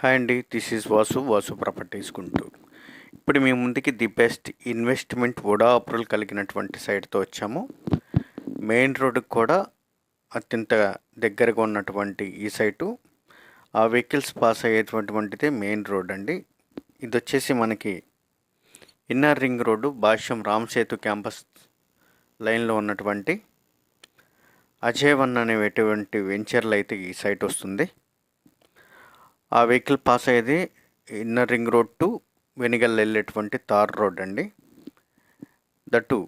Hi అండి this is Vasu Vasu properties Guntur. ఇప్పుడు మీ ముందుకి the best investment VUDA approval కలిగినటువంటి సైట్తో వచ్చాము. మెయిన్ రోడ్డుకి కూడా అత్యంత దగ్గరగా ఉన్నటువంటి ఈ సైటు ఆ వెహికల్స్ పాస్ అయ్యేటువంటిదే మెయిన్ రోడ్ అండి. ఇది వచ్చేసి మనకి inner ring road Bhashyam Ram Sethu campus లైన్లో ఉన్నటువంటి అజయ్ వన్ అనేటువంటి వెంచర్లు అయితే ఈ సైట్ వస్తుంది. ఆ వెహికల్ పాస్ అయ్యేది ఇన్నర్ రింగ్ రోడ్ టు వెనిగల్ వెళ్ళేటువంటి తార్ రోడ్ అండి. దట్టు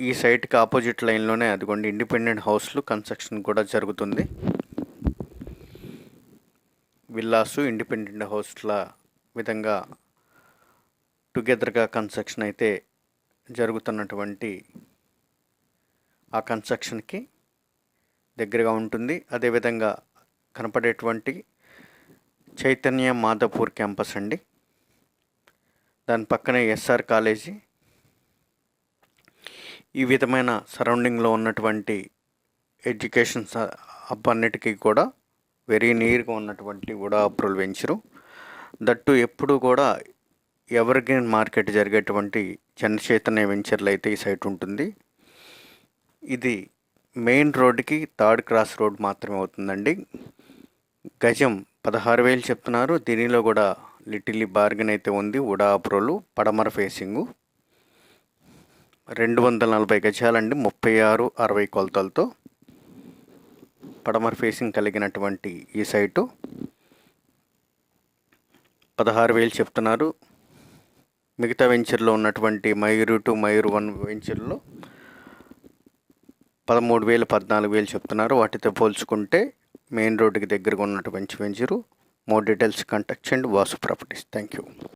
ఈ సైట్కి ఆపోజిట్ లైన్లోనే అదిగోండి ఇండిపెండెంట్ హౌస్లు కన్స్ట్రక్షన్ కూడా జరుగుతుంది. విల్లాసు ఇండిపెండెంట్ హౌస్ల విధంగా టుగెదర్గా కన్స్ట్రక్షన్ అయితే జరుగుతున్నటువంటి ఆ కన్స్ట్రక్షన్కి దగ్గరగా ఉంటుంది. అదేవిధంగా కనపడేటువంటి చైతన్య మాధపూర్ క్యాంపస్ అండి. దాని పక్కనే ఎస్ఆర్ కాలేజీ. ఈ విధమైన సరౌండింగ్లో ఉన్నటువంటి ఎడ్యుకేషన్ హబ్ అన్నిటికీ కూడా వెరీ నీర్గా ఉన్నటువంటి కూడా అప్రూవల్ వెంచరు దట్టు ఎప్పుడు కూడా ఎవర్ గ్రీన్ మార్కెట్ జరిగేటువంటి చైతన్య వెంచర్లు అయితే ఈ సైట్ ఉంటుంది. ఇది మెయిన్ రోడ్డుకి థర్డ్ క్రాస్ రోడ్ మాత్రమే అవుతుందండి. గజం పదహారు వేలు చెప్తున్నారు. దీనిలో కూడా లిటిల్లీ బార్గెన్ అయితే ఉంది. ఉడా అప్రోలు పడమర ఫేసింగు. రెండు వందల నలభై గజాలండి. ముప్పై ఆరు అరవై కొలతలతో పడమర ఫేసింగ్ కలిగినటువంటి ఈ సైటు. పదహారు వేలు చెప్తున్నారు. మిగతా వెంచర్లో ఉన్నటువంటి మయూరు టు మయూరు వన్ వెంచర్లో పదమూడు వేలు పద్నాలుగు వేలు చెప్తున్నారు. వాటితో పోల్చుకుంటే మెయిన్ రోడ్డుకి దగ్గరగా ఉన్నటువంటి వెంచరు మోర్ డీటెయిల్స్ కాంటాక్ట్ చేయండి. వాసు ప్రాపర్టీస్. Thank you